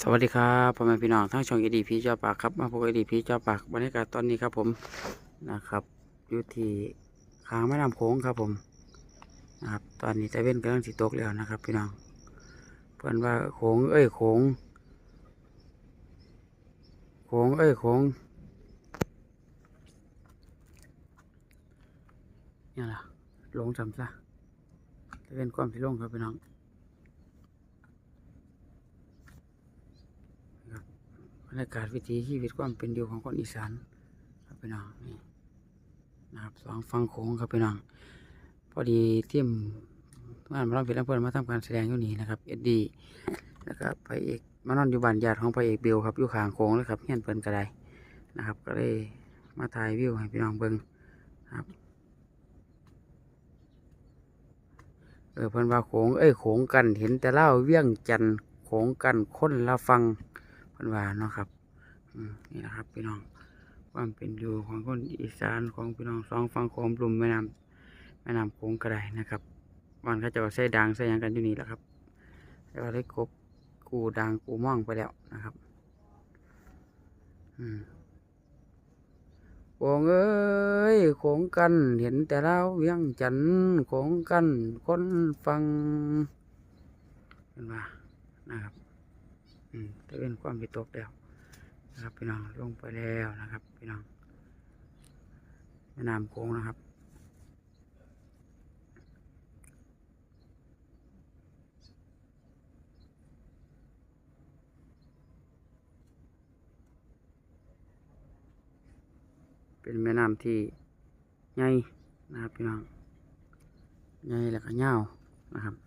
สวัสดีครับพ่อแม่พี่น้องทั้งช่องเอดีพีเจ้าปากครับมาพบเอดีพีเจ้าปากบรรยากาศตอนนี้ครับผมนะครับอยู่ที่ข้างแม่น้ำโขงครับผมนะครับตอนนี้ตะเว้นกำลังสิตกแล้วนะครับ พี่น้องเพื่อนว่าโขงเอ้ยโขงโขงเอ้ยโขงนี่ยล่ะลงจำซะตะเว้นความสิลงครับพี่น้อง รรยากาศวิถีชีวิตความเป็นอยู่ของคนอีสานครับพี่น้องนี่นะครับสองฟังโขงครับพี่น้องพอดีทีมงานมาลองเพลินเพื่อนมาทำการแสดงอยู่นี่นะครับเอ็ดดี้แล้วก็พระเอกมานอนอยู่บ้านญาติของพระเอกเบลครับอยู่ข้างโขงเลยครับเฮียเพิ่นกระไดนะครับ ก็เลยมาถ่ายวิวให้พี่น้องเบิ่งครับเออเพิ่นว่าโขงเอ้ยโขงกันเห็นแต่เล่าเวียงจันทน์โขงกันคนละฟัง พิ่นวาเนาะครับนี่นะครับพี่น้องความเป็นอยู่ของคนอีสานของพี่น้องสองฝั่งของลุ่มแม่น้ำแม่น้ำโขงก็ไดนะครับวันเขาจะเอาใส่ดังใส่ยังกันอยู่นี่แหละครับแต่ว่าได้กบกูดังกูม่องไปแล้วนะครับอืมโขงเอ้ยโขงกันเห็นแต่เราเวียงจันโขงกันคนฟังเป็นว่านะครับ อืมตะเวนความวิตกแล้วนะครับพี่น้องลงไปแล้วนะครับ พี่น้องแม่น้ำโขงนะครับเป็นแม่น้ำที่ใหญ่นะครับพี่น้องใหญ่แล้วก็ยาวนะครับ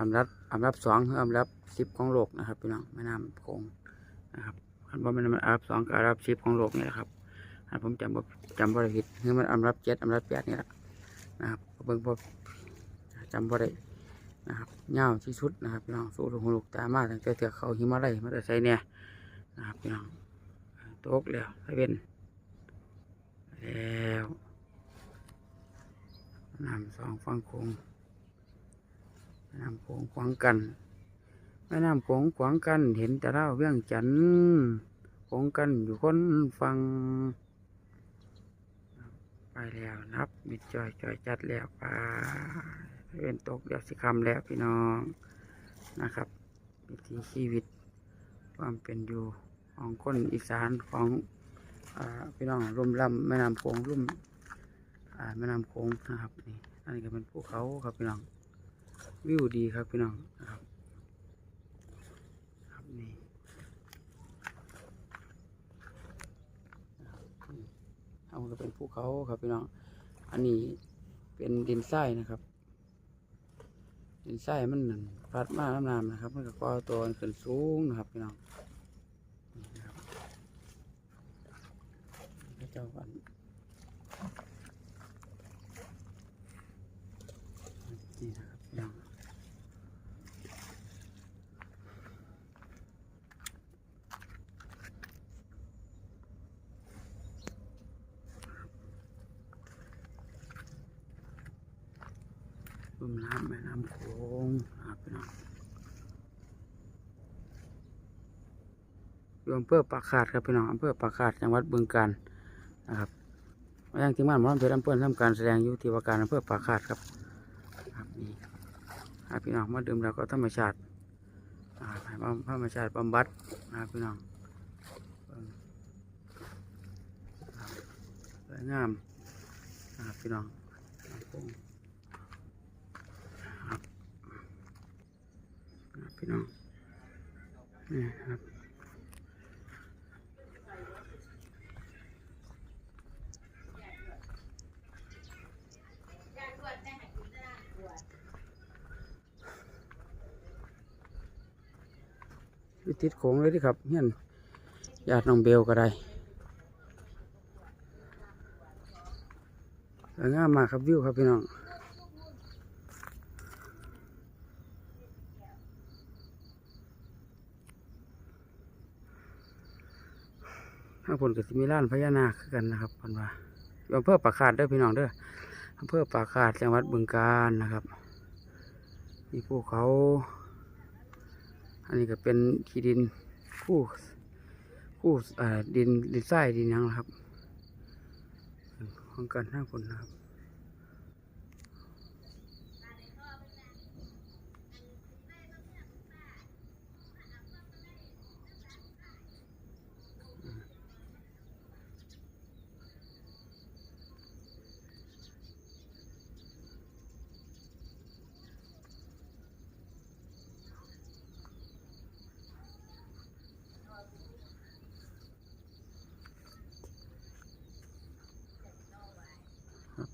อันดับอันดับสองคืออันดับสิบของโลกนะครับพี่น้องแม่น้ำโขงนะครับคันว่ามันอันดับสองกับอันดับสิบของโลกนี่แหละครับอันผมจำบ่จำบ่ได้ผิดคือมันอันดับเจ็ดอันดับแปดนี่แหละนะครับเบิ่งพอจำบ่ได้นะครับยาที่สุดนะครับพี่น้องสู้ลูกหูลูกตามาตั้งแต่เถือกเขาหิมาลัยมาแต่ใส่เนี่ยนะครับพี่น้องตกแล้วตะเวนแล้วน้ำสองฝั่งโขง น้ำโขงขวางกันแม่น้ำโขงขวางกันเห็นแต่เราเวียงจันทน์โขงกันอยู่คนฟัง ไปแล้วนับมิดจอยจอยจัดแล้วไปเป็นตกเดี๋ยวสิคำแล้วพี่น้องนะครับวิถีชีวิตความเป็นอยู่ของคนอีสานของอพี่น้องรุ่มลำแม่น้ำโขงรุ่มแม่น้ำโขงนะครับนี่อันนี้ก็เป็นภูเขาครับพี่น้อง วิวดีครับพี่น้องนะครับครับนี่เอาก็เป็นภูเขาครับพี่น้อง อันนี้เป็นดินทรายนะครับ ดินทรายมันนั่นพัดมาน้ำน้ำนะครับ มันก็ก่อตัวขึ้นสูงนะครับพี่น้องนะครับเจ้ากันนี่นะครับพี่น้อง ลุ่ มน้ำแม่น้ำโขงนะครับพี่น้องอยู่อำเภอปากขาดครับพี่น้องอำเภอปากขาดจังหวัดบึงกาฬนะครับมายังที่มงานหมอลำเพชรอำเภอนทำการแสดงอยู่ที่ว่าการอำเภอปากขาดครับครับนี่ครับพี่น้องมาดื่มแล้วก็ธรรมชาติอ่าให้มาธรรมชาติบำบัดนะพี่น้องงครับสวยงามนะครับพี่น้องน้ำโขง ครับพี่ น้องนี่ครับวิติดโขงเลยที่ครับเฮียนญาติน้องเบลก็ได้สวยงามมากครับวิวครับพี่น้อง ข้างบนก็สิมีล้านพญานาคกันนะครับพันว่าอำเภอปากขาดเด้อพี่น้องเด้ออำเภอปากขาดจังหวัดบึงกาฬนะครับมีภูเขา อันนี้ก็เป็นที่ดินคู่คู่ดินดินทรายดินยังนะครับของกันห้าคนนะครับ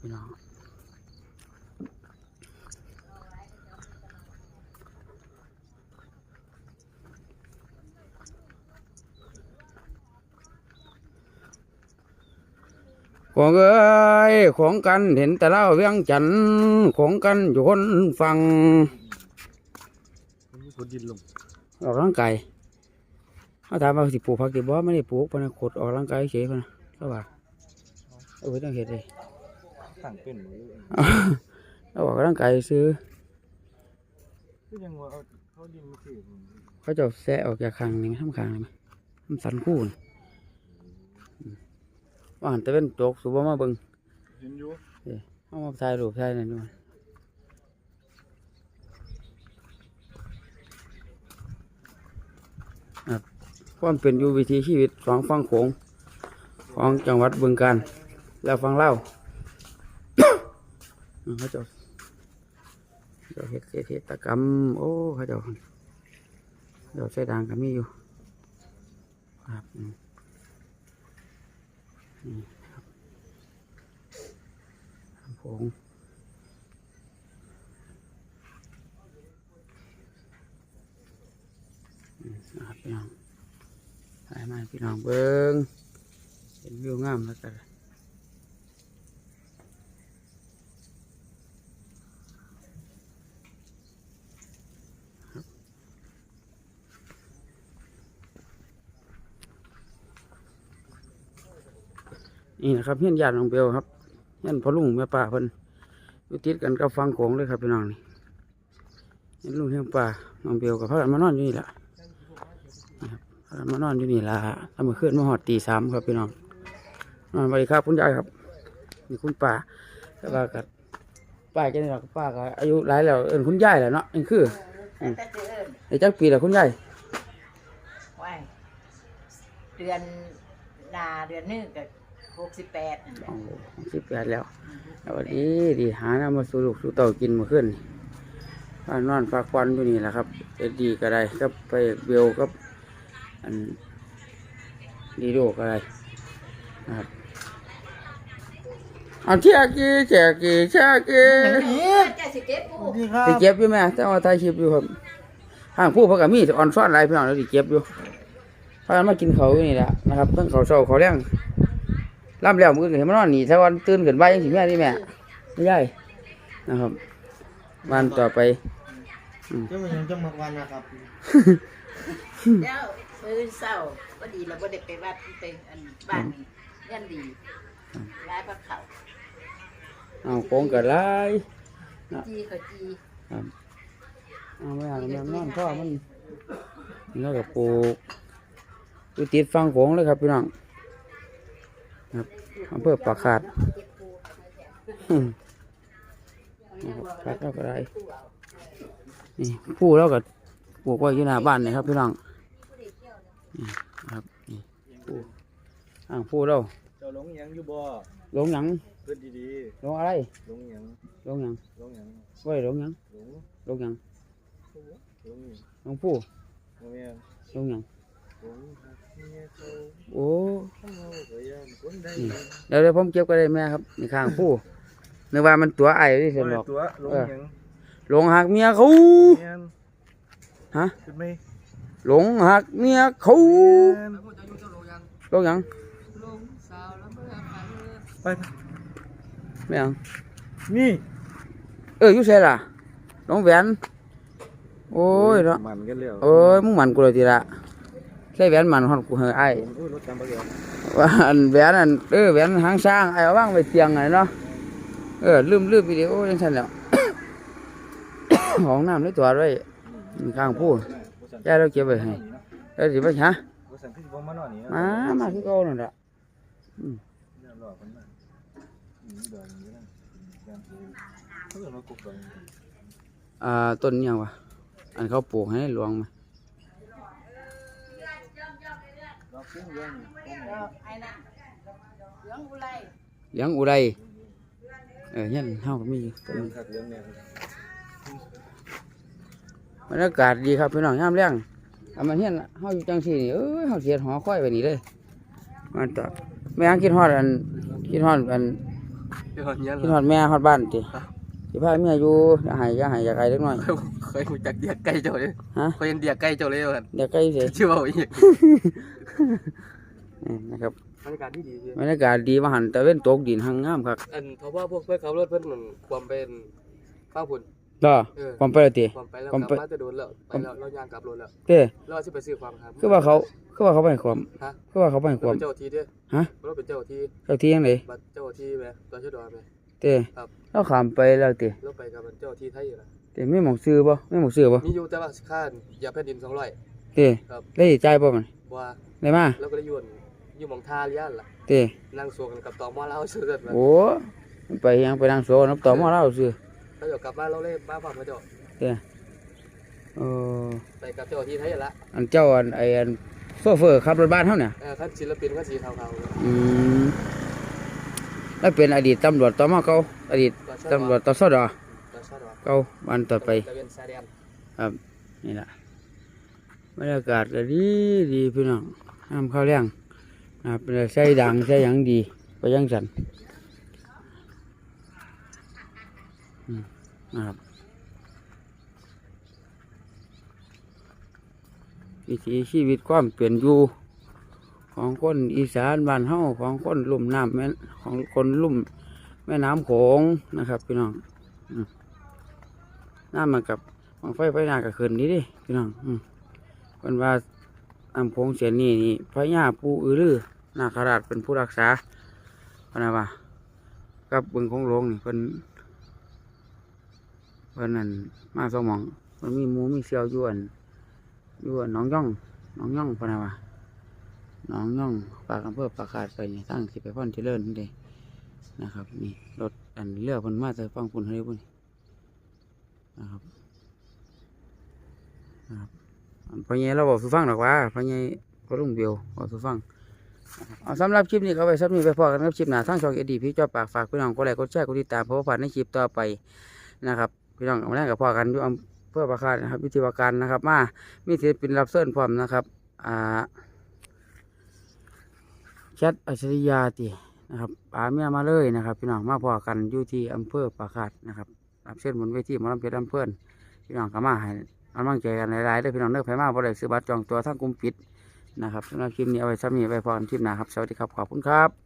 พี่น้องของเอ้ยของกันเห็นแต่เล่าเวียงจันทน์ของกันอยู่คนฟังมันมีคนดินลงออกร่างกายเขาถามว่าสิปลูกผักติบ่ไม่ได้ปลูกเพราะนันขดออกร่างกายเฉยๆพะนะก็ว่าเอาไว้ต้องเห็ดเลย ตั้งเป็นหมดเลยเราออกร่างกายซื้อคือยังว่าเอาเขาดินมาถือเขาจะเอาแซะออกจากคางนี่ไหมทำคางนี่ไหมทำสันคู่นี่อืมว่าหันแต่เป็นโจกสุบมาเบิงเห็นอยู่เอามาถ่ายรูปถ่ายนั่นด้วยครับความเป็นอยู่วิถีชีวิตสองฝั่งโขงของจังหวัดบึงกาฬแล้วฝั่งเล่าว เขาเจะเจ้าเฮ็ดเศรษฐกรรมโอ้เขาเจ้าเดี๋ยวใส่ด่างก็มีอยู่ครับอืมนี่ครับลำโพงนะครับพี่น้องถ่ายมาพี่น้องเบิ้งเห็นวิวงามแล้วกัน นี่นะครับเฮี้ยนญาติน้องเบลครับเฮี้ยนพ่อลุงแม่ป้าเพิ่นอยู่ติดกันกับฟังโขงเลยครับพี่น้องนี่เฮี้ยนลุงเฮียนป้าน้องเบลกับพากันมานอนอยู่นี่แหละพากันมานอนอยู่นี่ละทำมาขึ้นมาหอดตีสามครับพี่น้องนอนสวัสดีครับคุณยายครับนี่คุณป้าแต่ว่ากับป้าจะนี่หรอกป้าก็อายุหลายแล้วเอินคุณยายแหละเนาะนี่คือแต่แต่เอิญไอ้จักปีแล้วคุณยายเดือนนาเดือนนึงก็ หกสิบแปดโอ้สิบแปดแล้วสวัสดีดีหาน้ำมาสู่ลูกสู่เต่ากินเมาขึ้นบ้านนอนฝากควันอยู่นี่แหละครับเอ็ดดีก็ได้กับไปเบลกับอันดีโดก็ได้นะครับอันเที่ยกีแจกีแจกีเจ้าสิเก็บปูสวัสดีครับที่เก็บอยู่ไหมแต่ว่าถ่ายคลิปอยู่ครับห้างผู้เพนกับมีออนซ้อนหลายพี่น้องแล้วที่เก็บอยู่พากันมากินเขาวอยู่นี่แหละนะครับตั้งเขาวเช้าเขาวแรง ล่ำแล้วมือเห็นมันนอนหนีถ้าวันตื่นขึ้นไปยังสิแม่นี่แม่ไม่ใช่นะครับวันต่อไปเจ้ามันยังจะมาวันนะครับเจ้ามื้อเศร้าก็ดีแล้วบ่ได้ไปวัดไปอันบ้านนี่เงินดีร้ายพระเขาเอาโค้งกับลายจีเขาจีเอาไม่เอาแม่นอนพ่อมันแล้วก็ปลูกอยู่ติดฟังโขงเลยครับพี่น้อง ครับอำเภอปากขาดเก็บปูอืมนะครับพักแล้วก็ได้นี่ผู้แล้วก็ปลูกไว้อยู่หน้าบ้านนี่ครับพี่น้องนี่นะครับนี่ผู้อ่างผู้เราเจ้าหลงยังอยู่บ่ลงหยังเพื่อนดีลงอะไรๆหลงยังลงหยังหลงยังไว้ลงหยังหลงลงหยังหลงยังลงผู้หลงยังลงหยังหลงเนี่ยเขา โอ้เขาเอาไปยันคนใดเดี๋ยวเดี๋ยวผมเก็บก็ได้แม่ครับนี่ข้างผู้นึกว่ามันตัวไอ้ที่เสนหรอกตัวหลงยังหลงหักเมียเขาเนี่ยฮะขึ้นไหมหลงหักเมียเขาเนี่ยลงหยังไปไม่หยังนี่ เอออยู่ใช่ล่ะหลงแหวนโอ้ยเนาะมันกันแล้วเอ้ยมึงหมันกูเลยทีละ ใช่แหวนมันฮอดกูเฮอไอ้ว่าอันแหวนอันเออแหวนหางช้างไอ้ว่างไว้เตียงไงเนาะเออลืมลืมวิดีโอยังฉันแล้วของน้ำในตัวไว้มีข้างผู้ผู้สันยาเราเก็บไว้ให้แล้วสิไปหาบ่สั่นคือบ่มานอนนี่มาคือเก่านั่นล่ะอ่าต้นเพิ่นมากบดอกอ่าต้นยังวะอันเขาปลูกให้หลวงมา ดอก เหลืองอกไอ้นั่นเหลืองอุไรเลี้ยงอุไรเออเนเฮาก็มีอยู่ต้นเรื่องคักเรื่องเนี่ยบรรยากาศดีครับพี่น้องยามแรงอามันเฮียนเฮาอยู่จังซี่นี่เอ้ยเฮาเสียหอค่อยไปนี่เลยมันต่อแม่งคิดฮอดอันคิดฮอดอันคิดฮอดแม่ฮอดบ้านติ สิพาเมียอยู่อย่าให้อย่าให้อย่าไกลเล็กน้อย เคยรู้จักเดียกไก่เจ้าเลยฮะ เคยเห็นเดียกไก่เจ้าเลยว่าเดี๋ยวใกล้เสียชื่อว่าอีกนี่นะครับบรรยากาศดีดีบรรยากาศดีว่าหันตะเว้นตกดินหังงามครับอันเพราะว่าพวกเพื่อนขับรถเพื่อนมันความเป็นข้าวผุนต่อเออความไปและติ ความไปแล้วความกไปลับมาจะโดนแล้วไปแล้วเราย่างกลับรถแล้วเต้เราจะไปซื้อความครับ คือว่าเขาคือว่าเขาไปให้ความฮะ คือว่าเขาไปให้คเราวาม เป็นเจ้าที่ด้วยฮะ เราเป็นเจ้าที่เจ้าที่ยังไงบัตรเจ้าที่ไหมตัวชดอยไหม เต้ครับ เราขามไปแล้วเต้เราไปกับเจ้าที่ไทยอยู่นะเต้ไม่หมองซื้อบ่ไม่หมองซื้อบ่มีอยู่แต่ว่าค่าอย่าแผ่นดินสองร้อย เต้ครับ ได้จ่ายบ่มันว่าได้มาแล้วก็ได้ยวนอยู่หมองท่าเลี้ยนล่ะเต้นั่งสวกันกับตอมอเราซื้อกันมาโอ้มันไปยังไปนั่งโซนับต่อมาเราซื้อแล้วเดี๋ยวกลับบ้านเราเล่นบ้านพ่อมาเจ้าเต้เออไปกับเจ้าที่ไทยอยู่ละอันเจ้าอันไอ้อันโซเฟอร์ขับรถบ้านเฮาเนี่ยเออขั้นศิลปินขั้นสีเทาๆเลยอืม แล้วเป็นอดีตตำรวจต่อมาเก่าอดีตตำรวจต่อสดอเก่าวันต่อไปครับนี่แหละบรรยากาศก็ดีดีพี่น้องน้ำข้าวแรงนะครับเป็นใส่ดังใส่หยังดีไปยังสันนะครับวิถีชีวิตความเปลี่ยนอยู่ ของคนอีสานบ้านเฮาของคนลุ่มน้ำแม่ของคนลุ่มแม่น้ำโขงนะครับ พี่น้องน้ำมันกับบังไฟไฟหน้าก็ขึ้นนี่ดิพี่น้องอืมเพิ่นว่าอำโพงเสียนี่นี่พระยาปูอือรือนาคราชเป็นผู้รักษาพนนะว่ากับบึงของหลวงนี่เพิ่นเพิ่นนั่นมาสองมองเพิ่นมีหมูมีเซียวยวนยวนน้องย่องน้องย่องพนนะว่า หน้องย่องปากอำเภอปากขาดไปนี่ตั้งสิไปพ่อนเจริญนี่เด้นะครับนี่รถอันเรือเพิ่นมาจากฟังปุ่นเฮ้ยบุ่นนะครับอันพ่อใหญ่เราบอกสุฟังหรอกว่าพ่อใหญ่พ่อลุงเบียวบอกสุฟังเอาสำหรับคลิปนี้เอาไปสักนี้ไปพอกันครับคลิปหน้าทั้งช่องเอดีพี่เจ้าปากฝากพี่น้องก็ไลค์กดแชร์กดติดตามเพราะว่าผ่านในคลิปต่อไปนะครับพี่น้องเอามาแรกกับพอกันอยู่อเพื่อประคาดนะครับวิธีประการนะครับ มามีศิลปินรับเสิร์นพร้อมนะครับอ่า แชทอัจฉริยาตินะครับปาเมียมาเลยนะครับพี่น้องมาพอกันอยู่ที่อำเภอประคาดนะครับรับเชิญบนเวทีมอลำเพชรลำเพื่อนพี่น้องก็มาให้กำลังใจกันหลายๆเด้อพี่น้องเนื้อไผมาบ่ได้ซื้อบัตรจองตัวทั้งกลุ่มปิดนะครับสำหรับคลิปนี้เอาไว้ซ้ำนี้ไว้พอกันคลิปหน้าครับสวัสดีครับขอบคุณครับ